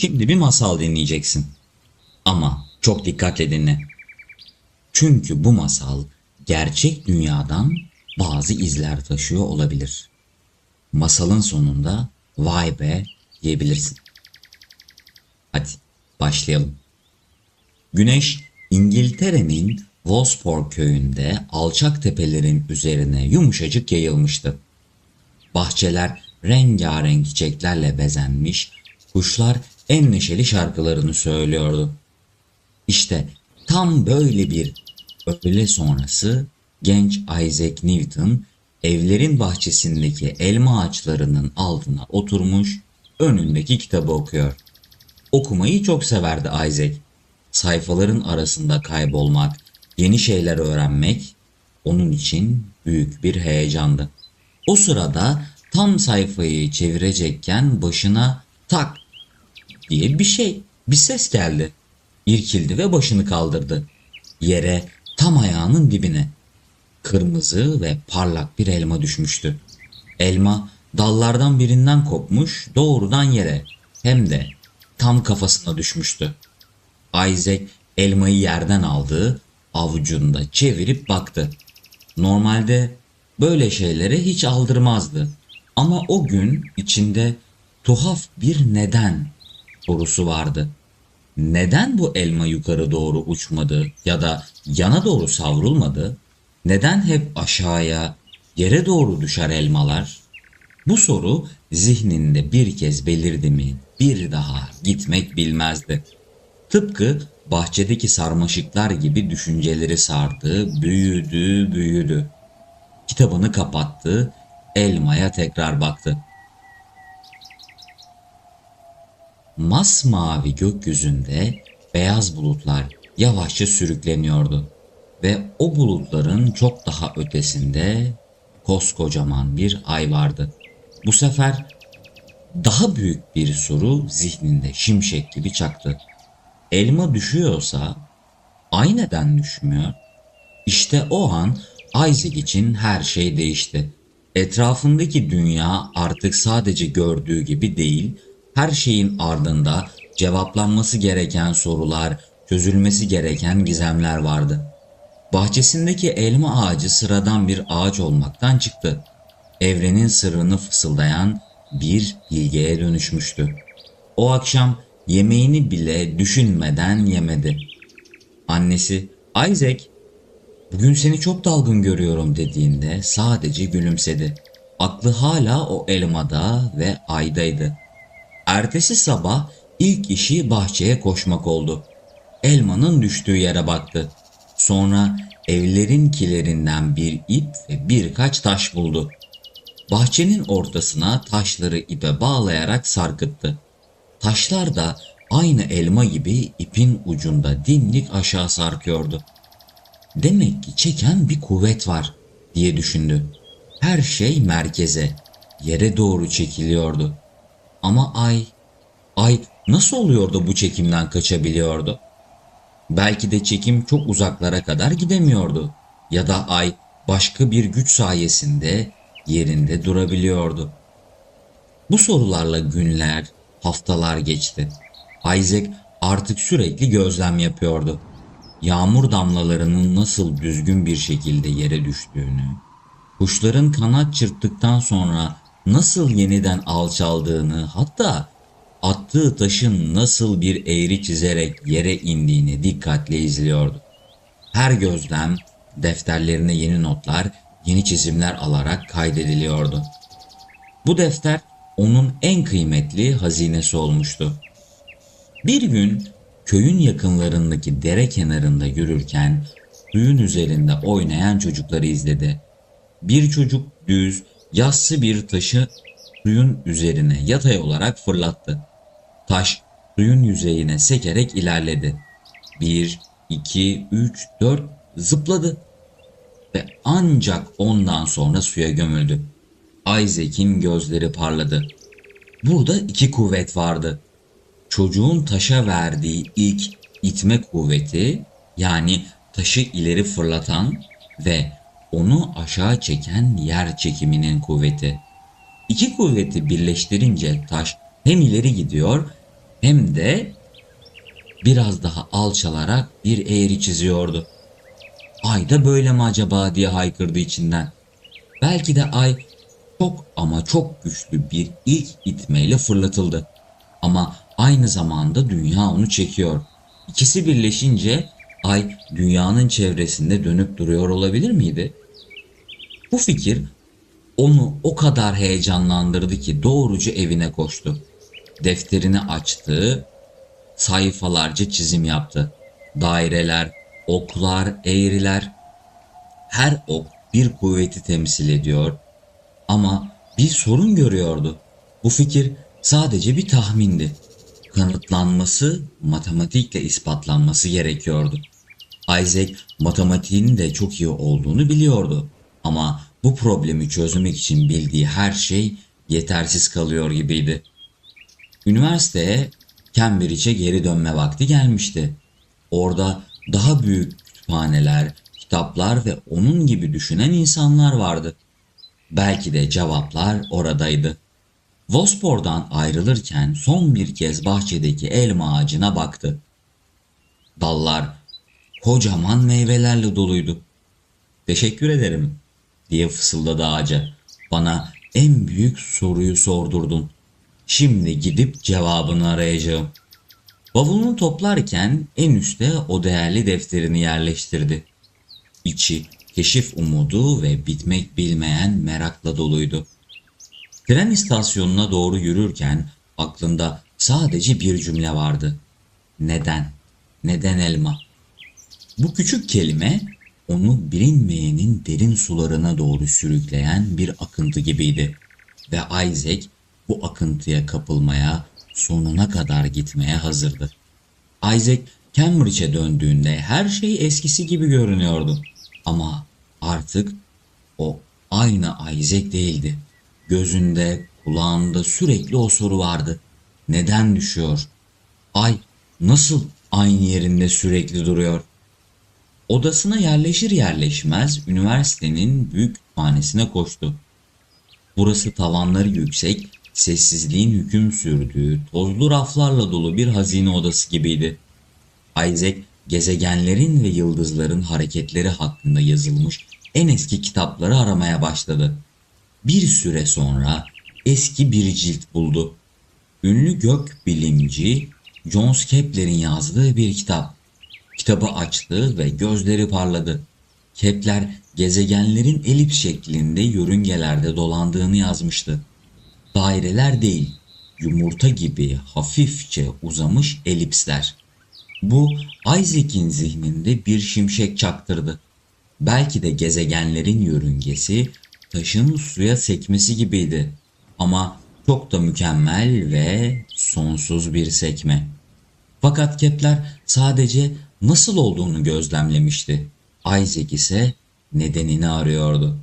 Şimdi bir masal dinleyeceksin. Ama çok dikkatle dinle. Çünkü bu masal gerçek dünyadan bazı izler taşıyor olabilir. Masalın sonunda vay be diyebilirsin. Hadi başlayalım. Güneş İngiltere'nin Wosport köyünde alçak tepelerin üzerine yumuşacık yayılmıştı. Bahçeler rengarenk çiçeklerle bezenmiş, kuşlar en neşeli şarkılarını söylüyordu. İşte tam böyle bir öğle sonrası genç Isaac Newton evlerin bahçesindeki elma ağaçlarının altına oturmuş önündeki kitabı okuyor. Okumayı çok severdi Isaac. Sayfaların arasında kaybolmak, yeni şeyler öğrenmek onun için büyük bir heyecandı. O sırada tam sayfayı çevirecekken başına tak diye bir şey, bir ses geldi. İrkildi ve başını kaldırdı. Yere tam ayağının dibine. Kırmızı ve parlak bir elma düşmüştü. Elma dallardan birinden kopmuş doğrudan yere hem de tam kafasına düşmüştü. Isaac elmayı yerden aldı, avucunda çevirip baktı. Normalde böyle şeylere hiç aldırmazdı. Ama o gün içinde tuhaf bir neden sorusu vardı. Neden bu elma yukarı doğru uçmadı ya da yana doğru savrulmadı? Neden hep aşağıya, yere doğru düşer elmalar? Bu soru zihninde bir kez belirdi mi bir daha gitmek bilmezdi. Tıpkı bahçedeki sarmaşıklar gibi düşünceleri sardı, büyüdü, büyüdü. Kitabını kapattı, elmaya tekrar baktı. Masmavi gökyüzünde beyaz bulutlar yavaşça sürükleniyordu ve o bulutların çok daha ötesinde koskocaman bir ay vardı. Bu sefer daha büyük bir soru zihninde şimşek gibi çaktı. Elma düşüyorsa ay neden düşmüyor? İşte o an Isaac için her şey değişti. Etrafındaki dünya artık sadece gördüğü gibi değil, her şeyin ardında cevaplanması gereken sorular, çözülmesi gereken gizemler vardı. Bahçesindeki elma ağacı sıradan bir ağaç olmaktan çıktı. Evrenin sırrını fısıldayan bir bilgeye dönüşmüştü. O akşam yemeğini bile düşünmeden yemedi. Annesi Isaac bugün seni çok dalgın görüyorum dediğinde sadece gülümsedi. Aklı hala o elmada ve aydaydı. Ertesi sabah ilk işi bahçeye koşmak oldu. Elmanın düştüğü yere baktı. Sonra evlerin kilerinden bir ip ve birkaç taş buldu. Bahçenin ortasına taşları ipe bağlayarak sarkıttı. Taşlar da aynı elma gibi ipin ucunda dimdik aşağı sarkıyordu. Demek ki çeken bir kuvvet var diye düşündü. Her şey merkeze, yere doğru çekiliyordu. Ama ay, ay nasıl oluyor da bu çekimden kaçabiliyordu? Belki de çekim çok uzaklara kadar gidemiyordu. Ya da ay başka bir güç sayesinde yerinde durabiliyordu. Bu sorularla günler, haftalar geçti. Isaac artık sürekli gözlem yapıyordu. Yağmur damlalarının nasıl düzgün bir şekilde yere düştüğünü, kuşların kanat çırptıktan sonra nasıl yeniden alçaldığını, hatta attığı taşın nasıl bir eğri çizerek yere indiğini dikkatle izliyordu. Her gözlem defterlerine yeni notlar, yeni çizimler alarak kaydediliyordu. Bu defter onun en kıymetli hazinesi olmuştu. Bir gün köyün yakınlarındaki dere kenarında yürürken suyun üzerinde oynayan çocukları izledi. Bir çocuk düz, yassı bir taşı suyun üzerine yatay olarak fırlattı. Taş suyun yüzeyine sekerek ilerledi. Bir, iki, üç, dört zıpladı ve ancak ondan sonra suya gömüldü. Isaac'in gözleri parladı. Burada iki kuvvet vardı. Çocuğun taşa verdiği ilk itme kuvveti yani taşı ileri fırlatan ve onu aşağı çeken yer çekiminin kuvveti. İki kuvveti birleştirince taş hem ileri gidiyor hem de biraz daha alçalarak bir eğri çiziyordu. Ay da böyle mi acaba diye haykırdı içinden. Belki de ay çok ama çok güçlü bir ilk itmeyle fırlatıldı. Ama aynı zamanda dünya onu çekiyor. İkisi birleşince ay dünyanın çevresinde dönüp duruyor olabilir miydi? Bu fikir onu o kadar heyecanlandırdı ki doğruca evine koştu. Defterini açtı, sayfalarca çizim yaptı. Daireler, oklar, eğriler. Her ok bir kuvveti temsil ediyor. Ama bir sorun görüyordu. Bu fikir sadece bir tahmindi. Kanıtlanması, matematikle ispatlanması gerekiyordu. Isaac matematiğin de çok iyi olduğunu biliyordu. Ama bu problemi çözmek için bildiği her şey yetersiz kalıyor gibiydi. Üniversiteye Cambridge'e geri dönme vakti gelmişti. Orada daha büyük kütüphaneler, kitaplar ve onun gibi düşünen insanlar vardı. Belki de cevaplar oradaydı. Vospor'dan ayrılırken son bir kez bahçedeki elma ağacına baktı. Dallar kocaman meyvelerle doluydu. Teşekkür ederim diye fısıldadı ağaca. Bana en büyük soruyu sordurdun. Şimdi gidip cevabını arayacağım. Bavulunu toplarken en üste o değerli defterini yerleştirdi. İçi keşif umudu ve bitmek bilmeyen merakla doluydu. Tren istasyonuna doğru yürürken aklında sadece bir cümle vardı. Neden? Neden elma? Bu küçük kelime onu bilinmeyenin derin sularına doğru sürükleyen bir akıntı gibiydi. Ve Isaac bu akıntıya kapılmaya, sonuna kadar gitmeye hazırdı. Isaac Cambridge'e döndüğünde her şey eskisi gibi görünüyordu. Ama artık o aynı Isaac değildi. Gözünde, kulağında sürekli o soru vardı. Neden düşüyor? Ay nasıl aynı yerinde sürekli duruyor? Odasına yerleşir yerleşmez üniversitenin büyük kütüphanesine koştu. Burası tavanları yüksek, sessizliğin hüküm sürdüğü, tozlu raflarla dolu bir hazine odası gibiydi. Isaac, gezegenlerin ve yıldızların hareketleri hakkında yazılmış en eski kitapları aramaya başladı. Bir süre sonra eski bir cilt buldu. Ünlü gök bilimci John Kepler'in yazdığı bir kitap. Kitabı açtı ve gözleri parladı. Kepler gezegenlerin elips şeklinde yörüngelerde dolandığını yazmıştı. Daireler değil, yumurta gibi hafifçe uzamış elipsler. Bu Isaac'in zihninde bir şimşek çaktırdı. Belki de gezegenlerin yörüngesi taşın suya sekmesi gibiydi. Ama çok da mükemmel ve sonsuz bir sekme. Fakat Kepler sadece nasıl olduğunu gözlemlemişti. Isaac ise nedenini arıyordu.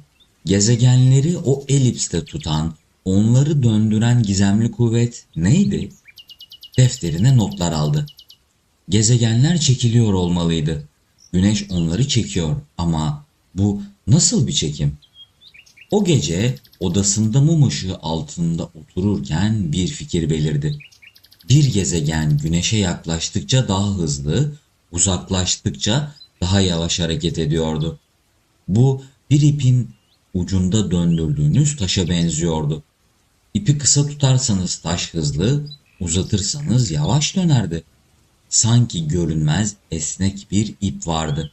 Gezegenleri o elipste tutan, onları döndüren gizemli kuvvet neydi? Defterine notlar aldı. Gezegenler çekiliyor olmalıydı. Güneş onları çekiyor ama bu nasıl bir çekim? O gece odasında mum ışığı altında otururken bir fikir belirdi. Bir gezegen güneşe yaklaştıkça daha hızlı, uzaklaştıkça daha yavaş hareket ediyordu. Bu bir ipin ucunda döndürdüğünüz taşa benziyordu. İpi kısa tutarsanız taş hızlı, uzatırsanız yavaş dönerdi. Sanki görünmez esnek bir ip vardı.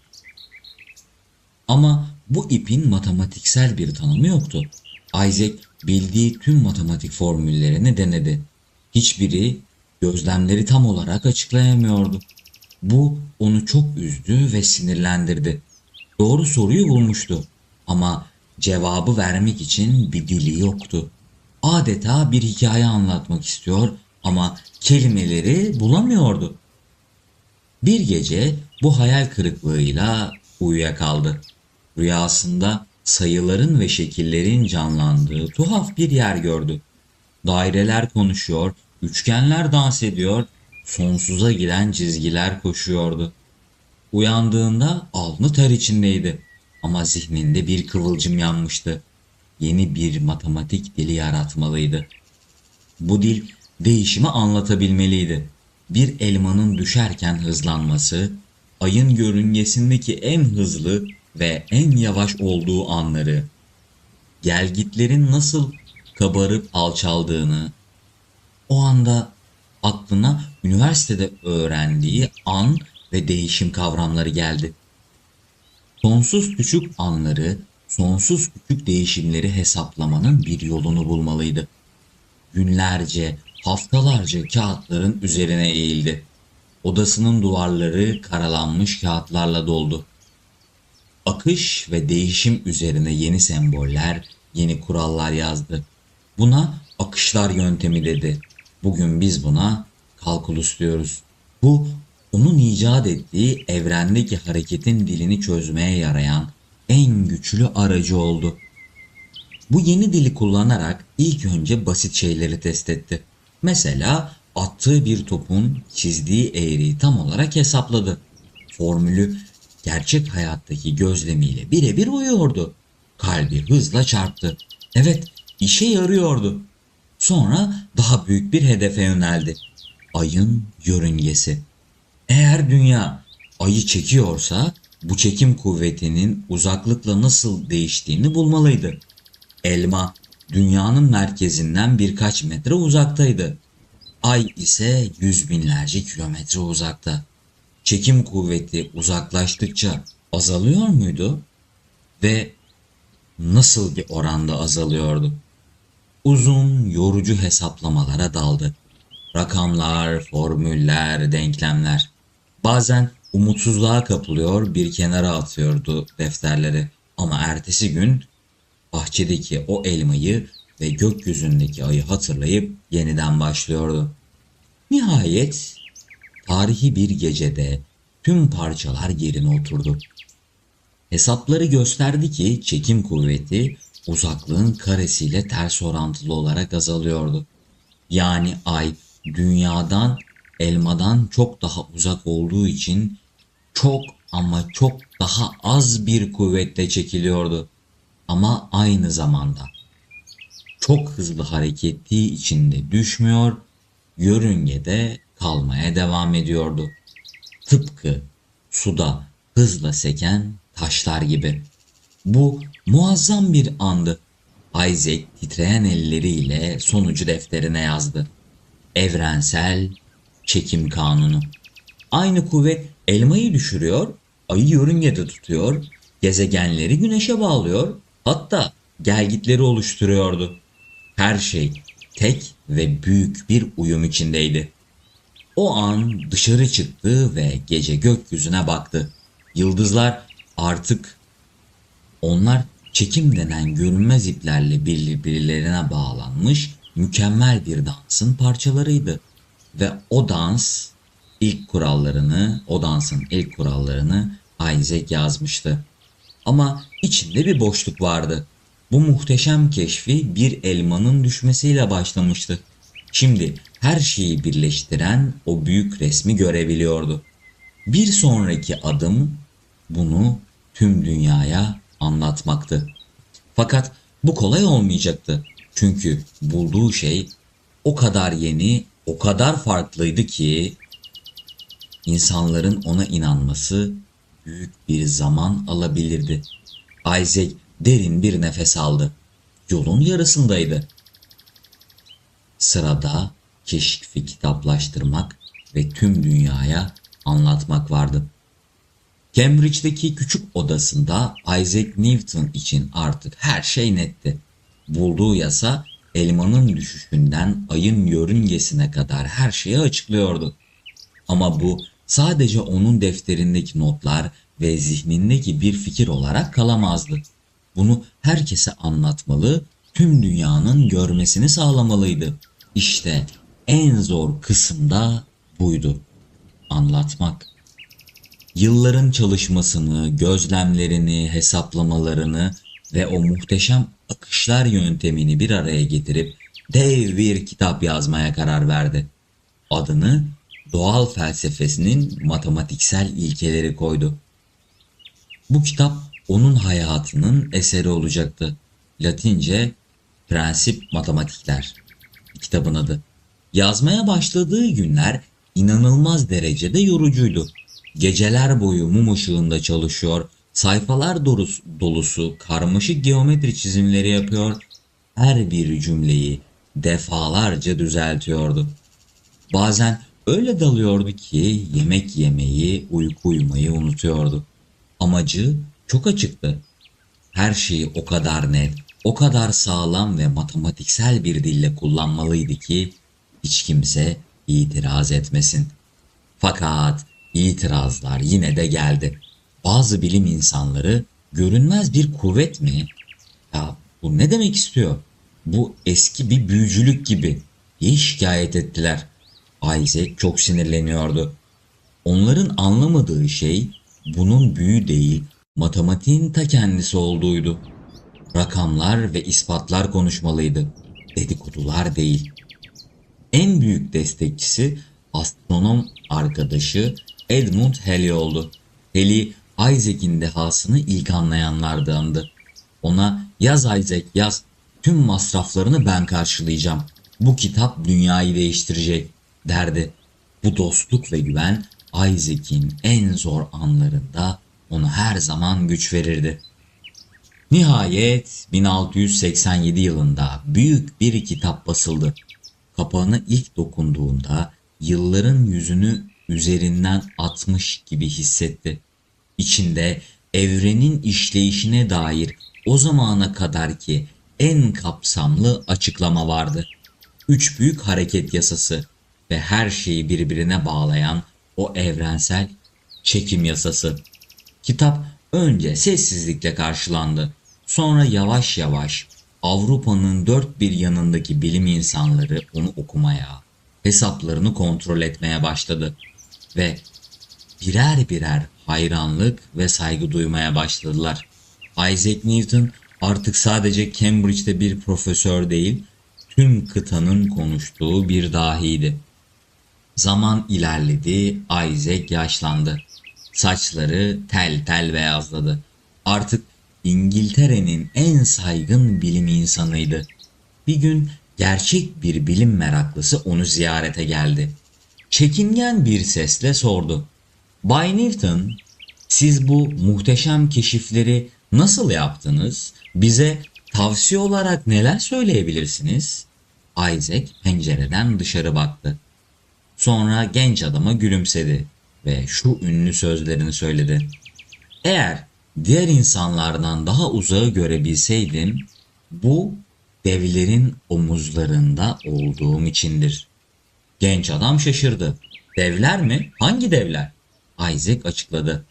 Ama bu ipin matematiksel bir tanımı yoktu. Isaac bildiği tüm matematik formüllerini denedi. Hiçbiri gözlemleri tam olarak açıklayamıyordu. Bu onu çok üzdü ve sinirlendirdi. Doğru soruyu bulmuştu ama cevabı vermek için bir dili yoktu. Adeta bir hikaye anlatmak istiyor ama kelimeleri bulamıyordu. Bir gece bu hayal kırıklığıyla uyuyakaldı. Rüyasında sayıların ve şekillerin canlandığı tuhaf bir yer gördü. Daireler konuşuyor, üçgenler dans ediyor, sonsuza giden çizgiler koşuyordu. Uyandığında alnı ter içindeydi ama zihninde bir kıvılcım yanmıştı. Yeni bir matematik dili yaratmalıydı. Bu dil değişimi anlatabilmeliydi. Bir elmanın düşerken hızlanması, ayın yörüngesindeki en hızlı ve en yavaş olduğu anları, gelgitlerin nasıl kabarıp alçaldığını, o anda aklına üniversitede öğrendiği an ve değişim kavramları geldi. Sonsuz küçük anları, sonsuz küçük değişimleri hesaplamanın bir yolunu bulmalıydı. Günlerce, haftalarca kağıtların üzerine eğildi. Odasının duvarları karalanmış kağıtlarla doldu. Akış ve değişim üzerine yeni semboller, yeni kurallar yazdı. Buna akışlar yöntemi dedi. Bugün biz buna kalkulus diyoruz. Bu onun icat ettiği evrendeki hareketin dilini çözmeye yarayan en güçlü aracı oldu. Bu yeni dili kullanarak ilk önce basit şeyleri test etti. Mesela attığı bir topun çizdiği eğriyi tam olarak hesapladı. Formülü gerçek hayattaki gözlemiyle birebir uyuyordu. Kalbi hızla çarptı. Evet, işe yarıyordu. Sonra daha büyük bir hedefe yöneldi. Ayın yörüngesi. Eğer dünya ayı çekiyorsa bu çekim kuvvetinin uzaklıkla nasıl değiştiğini bulmalıydı. Elma dünyanın merkezinden birkaç metre uzaktaydı. Ay ise yüz binlerce kilometre uzakta. Çekim kuvveti uzaklaştıkça azalıyor muydu? Ve nasıl bir oranda azalıyordu? Uzun, yorucu hesaplamalara daldı. Rakamlar, formüller, denklemler. Bazen umutsuzluğa kapılıyor, bir kenara atıyordu defterleri. Ama ertesi gün bahçedeki o elmayı ve gökyüzündeki ayı hatırlayıp yeniden başlıyordu. Nihayet tarihi bir gecede tüm parçalar yerine oturdu. Hesapları gösterdi ki çekim kuvveti uzaklığın karesiyle ters orantılı olarak azalıyordu. Yani ay dünyadan elmadan çok daha uzak olduğu için çok ama çok daha az bir kuvvetle çekiliyordu. Ama aynı zamanda çok hızlı hareket ettiği için de düşmüyor, yörüngede kalmaya devam ediyordu. Tıpkı suda hızla seken taşlar gibi. Bu muazzam bir andı. Isaac titreyen elleriyle sonucu defterine yazdı. Evrensel çekim kanunu. Aynı kuvvet elmayı düşürüyor, ayı yörüngede tutuyor, gezegenleri güneşe bağlıyor, hatta gelgitleri oluşturuyordu. Her şey tek ve büyük bir uyum içindeydi. O an dışarı çıktı ve gece gökyüzüne baktı. Yıldızlar artık onlar çekim denen görünmez iplerle birbirlerine bağlanmış mükemmel bir dansın parçalarıydı. Ve o dans ilk kurallarını, o dansın ilk kurallarını Isaac yazmıştı. Ama içinde bir boşluk vardı. Bu muhteşem keşfi bir elmanın düşmesiyle başlamıştı. Şimdi her şeyi birleştiren o büyük resmi görebiliyordu. Bir sonraki adım bunu tüm dünyaya anlatmaktı. Fakat bu kolay olmayacaktı. Çünkü bulduğu şey o kadar yeni, o kadar farklıydı ki insanların ona inanması büyük bir zaman alabilirdi. Isaac derin bir nefes aldı. Yolun yarısındaydı. Sırada keşfi kitaplaştırmak ve tüm dünyaya anlatmak vardı. Cambridge'deki küçük odasında Isaac Newton için artık her şey netti. Bulduğu yasa elmanın düşüşünden ayın yörüngesine kadar her şeyi açıklıyordu. Ama bu sadece onun defterindeki notlar ve zihnindeki bir fikir olarak kalamazdı. Bunu herkese anlatmalı, tüm dünyanın görmesini sağlamalıydı. İşte en zor kısım da buydu. Anlatmak. Yılların çalışmasını, gözlemlerini, hesaplamalarını ve o muhteşem akışlar yöntemini bir araya getirip dev bir kitap yazmaya karar verdi. Adını doğal felsefesinin matematiksel ilkeleri koydu. Bu kitap onun hayatının eseri olacaktı. Latince Prensip Matematikler kitabın adı. Yazmaya başladığı günler inanılmaz derecede yorucuydu. Geceler boyu mum ışığında çalışıyor, sayfalar dolusu, dolusu karmaşık geometri çizimleri yapıyor, her bir cümleyi defalarca düzeltiyordu. Bazen öyle dalıyordu ki yemek yemeyi, uyku uyumayı unutuyordu. Amacı çok açıktı. Her şeyi o kadar net, o kadar sağlam ve matematiksel bir dille kullanmalıydı ki hiç kimse itiraz etmesin. Fakat itirazlar yine de geldi. Bazı bilim insanları görünmez bir kuvvet mi? Ya bu ne demek istiyor? Bu eski bir büyücülük gibi diye şikayet ettiler. Isaac çok sinirleniyordu. Onların anlamadığı şey bunun büyü değil, matematiğin ta kendisi olduğuydu. Rakamlar ve ispatlar konuşmalıydı. Dedikodular değil. En büyük destekçisi astronom arkadaşı Edmund Halley oldu. Halley, Isaac'in dehasını ilk anlayanlardandı. Ona yaz Isaac yaz, tüm masraflarını ben karşılayacağım. Bu kitap dünyayı değiştirecek derdi. Bu dostluk ve güven Isaac'in en zor anlarında ona her zaman güç verirdi. Nihayet 1687 yılında büyük bir kitap basıldı. Kapağına ilk dokunduğunda yılların yüzünü üzerinden atmış gibi hissetti. İçinde evrenin işleyişine dair o zamana kadarki en kapsamlı açıklama vardı. Üç büyük hareket yasası ve her şeyi birbirine bağlayan o evrensel çekim yasası. Kitap önce sessizlikle karşılandı. Sonra yavaş yavaş Avrupa'nın dört bir yanındaki bilim insanları onu okumaya, hesaplarını kontrol etmeye başladı ve birer birer hayranlık ve saygı duymaya başladılar. Isaac Newton artık sadece Cambridge'de bir profesör değil, tüm kıtanın konuştuğu bir dahiydi. Zaman ilerledi, Isaac yaşlandı. Saçları tel tel beyazladı. Artık İngiltere'nin en saygın bilim insanıydı. Bir gün gerçek bir bilim meraklısı onu ziyarete geldi. Çekingen bir sesle sordu. Bay Newton, siz bu muhteşem keşifleri nasıl yaptınız? Bize tavsiye olarak neler söyleyebilirsiniz? Isaac pencereden dışarı baktı. Sonra genç adama gülümsedi ve şu ünlü sözlerini söyledi. Eğer diğer insanlardan daha uzağı görebilseydim, bu devlerin omuzlarında olduğum içindir. Genç adam şaşırdı. Devler mi? Hangi devler? Isaac açıkladı.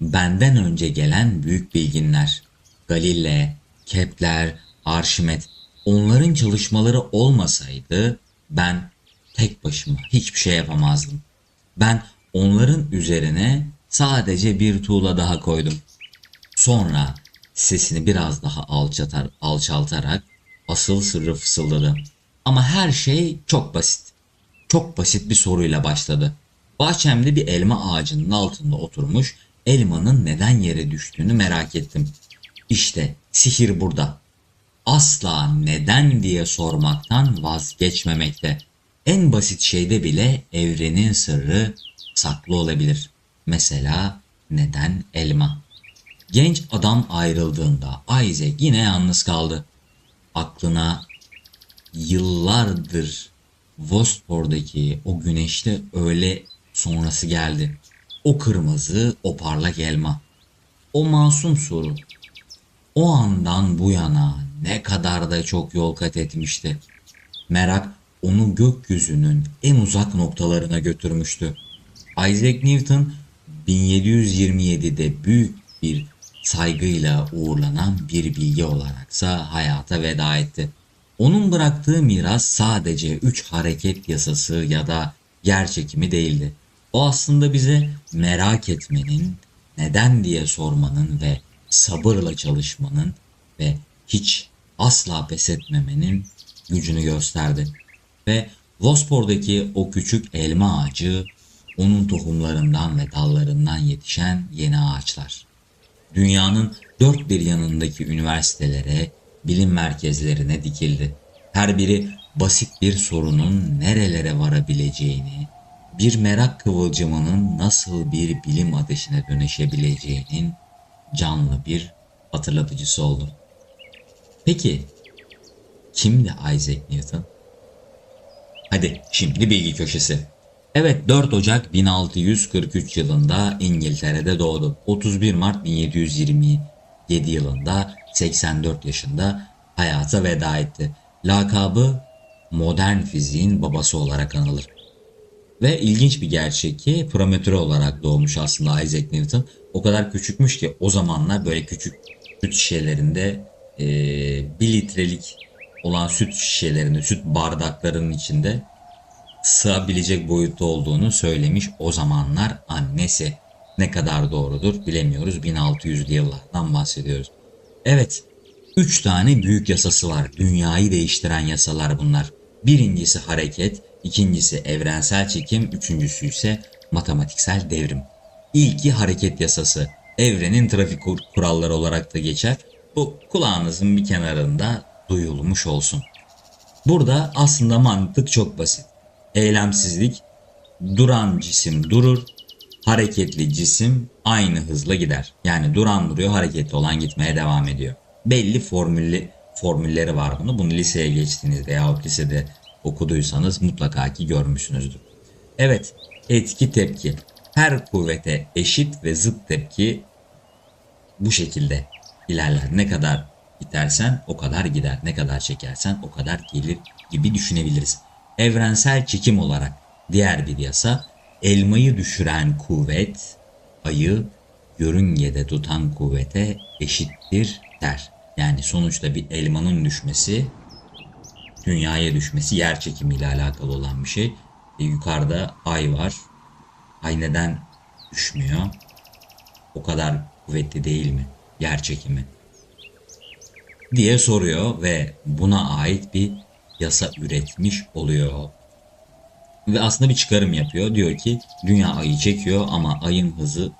Benden önce gelen büyük bilginler. Galile, Kepler, Arşimet. Onların çalışmaları olmasaydı ben tek başıma hiçbir şey yapamazdım. Ben onların üzerine sadece bir tuğla daha koydum. Sonra sesini biraz daha alçatar, alçaltarak asıl sırrı fısıldadı. Ama her şey çok basit. Çok basit bir soruyla başladı. Bahçemde bir elma ağacının altında oturmuş elmanın neden yere düştüğünü merak ettim. İşte sihir burada. Asla neden diye sormaktan vazgeçmemekte. En basit şeyde bile evrenin sırrı saklı olabilir. Mesela neden elma? Genç adam ayrıldığında Isaac yine yalnız kaldı. Aklına yıllardır Vospor'daki o güneşli öğle sonrası geldi. O kırmızı, o parlak elma. O masum soru. O andan bu yana ne kadar da çok yol kat etmişti. Merak onu gökyüzünün en uzak noktalarına götürmüştü. Isaac Newton 1727'de büyük bir saygıyla uğurlanan bir bilgi olaraksa hayata veda etti. Onun bıraktığı miras sadece üç hareket yasası ya da yer çekimi değildi. O aslında bize merak etmenin, neden diye sormanın ve sabırla çalışmanın ve hiç asla pes etmemenin gücünü gösterdi. Ve Vospor'daki o küçük elma ağacı onun tohumlarından ve dallarından yetişen yeni ağaçlar. Dünyanın dört bir yanındaki üniversitelere, bilim merkezlerine dikildi. Her biri basit bir sorunun nerelere varabileceğini, bir merak kıvılcımının nasıl bir bilim ateşine dönüşebileceğinin canlı bir hatırlatıcısı oldu. Peki kimdi Isaac Newton? Hadi şimdi bilgi köşesi. Evet 4 Ocak 1643 yılında İngiltere'de doğdu. 31 Mart 1727 yılında 84 yaşında hayata veda etti. Lakabı modern fiziğin babası olarak anılır. Ve ilginç bir gerçek ki prometre olarak doğmuş aslında Isaac Newton. O kadar küçükmüş ki o zamanlar böyle küçük süt şişelerinde e, bir litrelik olan süt şişelerinde, süt bardaklarının içinde sığabilecek boyutta olduğunu söylemiş o zamanlar annesi. Ne kadar doğrudur bilemiyoruz. 1600'lü yıllardan bahsediyoruz. Evet, üç tane büyük yasası var. Dünyayı değiştiren yasalar bunlar. Birincisi hareket, ikincisi evrensel çekim, üçüncüsü ise matematiksel devrim. İlki hareket yasası. Evrenin trafik kur- kuralları olarak da geçer. Bu kulağınızın bir kenarında duyulmuş olsun. Burada aslında mantık çok basit. Eylemsizlik, duran cisim durur, hareketli cisim aynı hızla gider. Yani duran duruyor, hareketli olan gitmeye devam ediyor. Belli formülli formülleri var bunu. Bunu liseye geçtiğinizde yahut lisede okuduysanız mutlaka ki görmüşsünüzdür. Evet, etki tepki. Her kuvvete eşit ve zıt tepki bu şekilde ilerler. Ne kadar itersen o kadar gider. Ne kadar çekersen o kadar gelir gibi düşünebiliriz. Evrensel çekim olarak diğer bir yasa elmayı düşüren kuvvet ayı yörüngede tutan kuvvete eşittir der. Yani sonuçta bir elmanın düşmesi dünyaya düşmesi yer çekimiyle alakalı olan bir şey. E, yukarıda ay var. Ay neden düşmüyor? O kadar kuvvetli değil mi? Yer çekimi. Diye soruyor ve buna ait bir yasa üretmiş oluyor. Ve aslında bir çıkarım yapıyor. Diyor ki dünya ayı çekiyor ama ayın hızı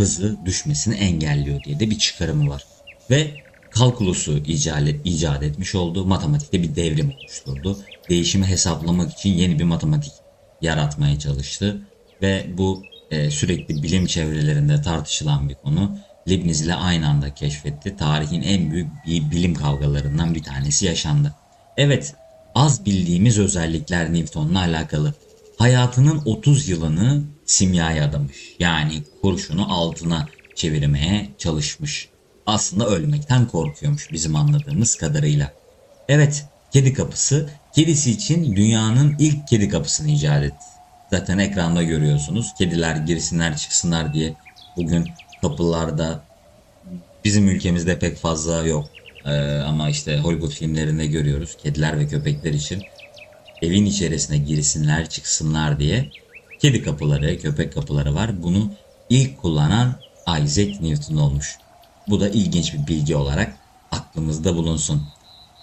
hızı düşmesini engelliyor diye de bir çıkarımı var. Ve kalkulusu icat, icat etmiş oldu. Matematikte bir devrim oluşturdu. Değişimi hesaplamak için yeni bir matematik yaratmaya çalıştı. Ve bu e, sürekli bilim çevrelerinde tartışılan bir konu. Leibniz ile aynı anda keşfetti. Tarihin en büyük bir bilim kavgalarından bir tanesi yaşandı. Evet, az bildiğimiz özellikler Newton'la alakalı. Hayatının 30 yılını simyaya adamış. Yani kurşunu altına çevirmeye çalışmış. Aslında ölmekten korkuyormuş bizim anladığımız kadarıyla. Evet, kedi kapısı kedisi için dünyanın ilk kedi kapısını icat etti. Zaten ekranda görüyorsunuz. Kediler girsinler çıksınlar diye bugün kapılarda bizim ülkemizde pek fazla yok. Ee, ama işte Hollywood filmlerinde görüyoruz. Kediler ve köpekler için evin içerisine girsinler çıksınlar diye kedi kapıları, köpek kapıları var. Bunu ilk kullanan Isaac Newton olmuş. Bu da ilginç bir bilgi olarak aklımızda bulunsun.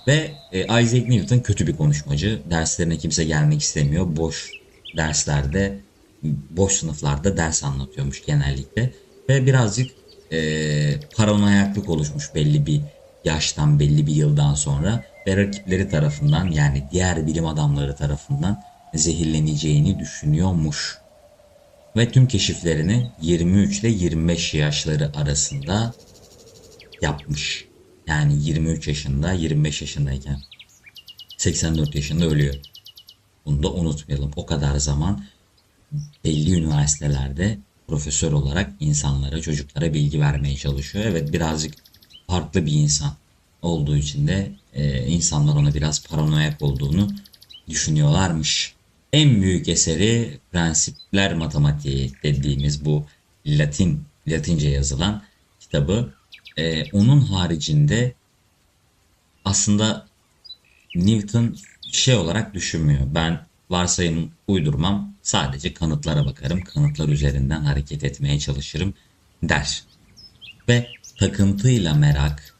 Ve e, Isaac Newton kötü bir konuşmacı. Derslerine kimse gelmek istemiyor. Boş derslerde, boş sınıflarda ders anlatıyormuş genellikle. Ve birazcık e, paranoyaklık oluşmuş belli bir yaştan, belli bir yıldan sonra. Ve rakipleri tarafından yani diğer bilim adamları tarafından zehirleneceğini düşünüyormuş. Ve tüm keşiflerini 23 ile 25 yaşları arasında yapmış. Yani 23 yaşında, 25 yaşındayken 84 yaşında ölüyor. Bunu da unutmayalım. O kadar zaman belli üniversitelerde profesör olarak insanlara, çocuklara bilgi vermeye çalışıyor. Evet birazcık farklı bir insan olduğu için de e, insanlar ona biraz paranoyak olduğunu düşünüyorlarmış. En büyük eseri Prensipler Matematiği dediğimiz bu Latin, Latince yazılan kitabı. E, onun haricinde aslında Newton şey olarak düşünmüyor. Ben varsayım uydurmam. Sadece kanıtlara bakarım. Kanıtlar üzerinden hareket etmeye çalışırım der. Ve takıntıyla merak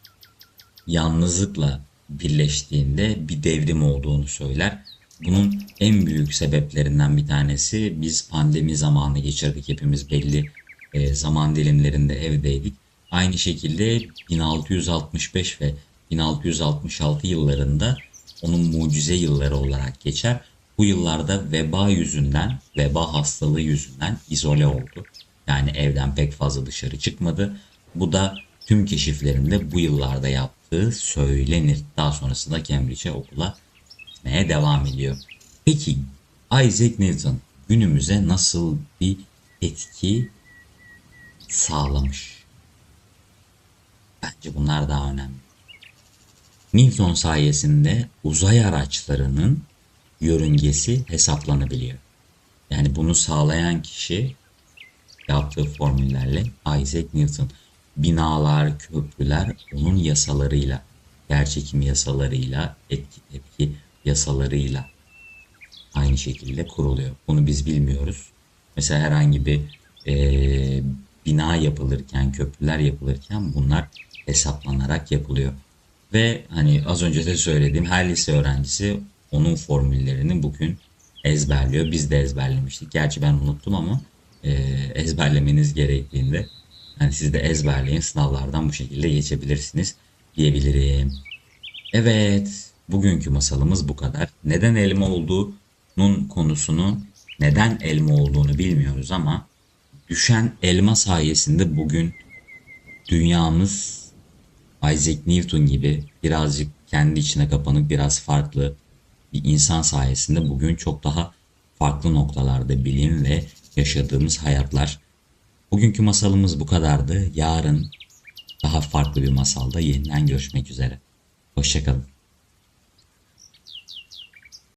yalnızlıkla birleştiğinde bir devrim olduğunu söyler. Bunun en büyük sebeplerinden bir tanesi biz pandemi zamanı geçirdik. Hepimiz belli e, zaman dilimlerinde evdeydik. Aynı şekilde 1665 ve 1666 yıllarında onun mucize yılları olarak geçer. Bu yıllarda veba yüzünden, veba hastalığı yüzünden izole oldu. Yani evden pek fazla dışarı çıkmadı. Bu da tüm keşiflerinde bu yıllarda yaptığı söylenir. Daha sonrasında Cambridge'e okula gitmeye devam ediyor. Peki Isaac Newton günümüze nasıl bir etki sağlamış? Bence bunlar daha önemli. Newton sayesinde uzay araçlarının yörüngesi hesaplanabiliyor. Yani bunu sağlayan kişi yaptığı formüllerle Isaac Newton. Binalar, köprüler onun yasalarıyla, yerçekim yasalarıyla, etki tepki yasalarıyla aynı şekilde kuruluyor. Bunu biz bilmiyoruz. Mesela herhangi bir eee, bina yapılırken, köprüler yapılırken bunlar hesaplanarak yapılıyor. Ve hani az önce de söylediğim her lise öğrencisi onun formüllerini bugün ezberliyor. Biz de ezberlemiştik. Gerçi ben unuttum ama eee, ezberlemeniz gerektiğinde hani siz de ezberleyin sınavlardan bu şekilde geçebilirsiniz diyebilirim. Evet, bugünkü masalımız bu kadar. Neden elma olduğunun konusunu, neden elma olduğunu bilmiyoruz ama düşen elma sayesinde bugün dünyamız Isaac Newton gibi birazcık kendi içine kapanık, biraz farklı bir insan sayesinde bugün çok daha farklı noktalarda bilim ve yaşadığımız hayatlar. Bugünkü masalımız bu kadardı. Yarın daha farklı bir masalda yeniden görüşmek üzere. Hoşçakalın.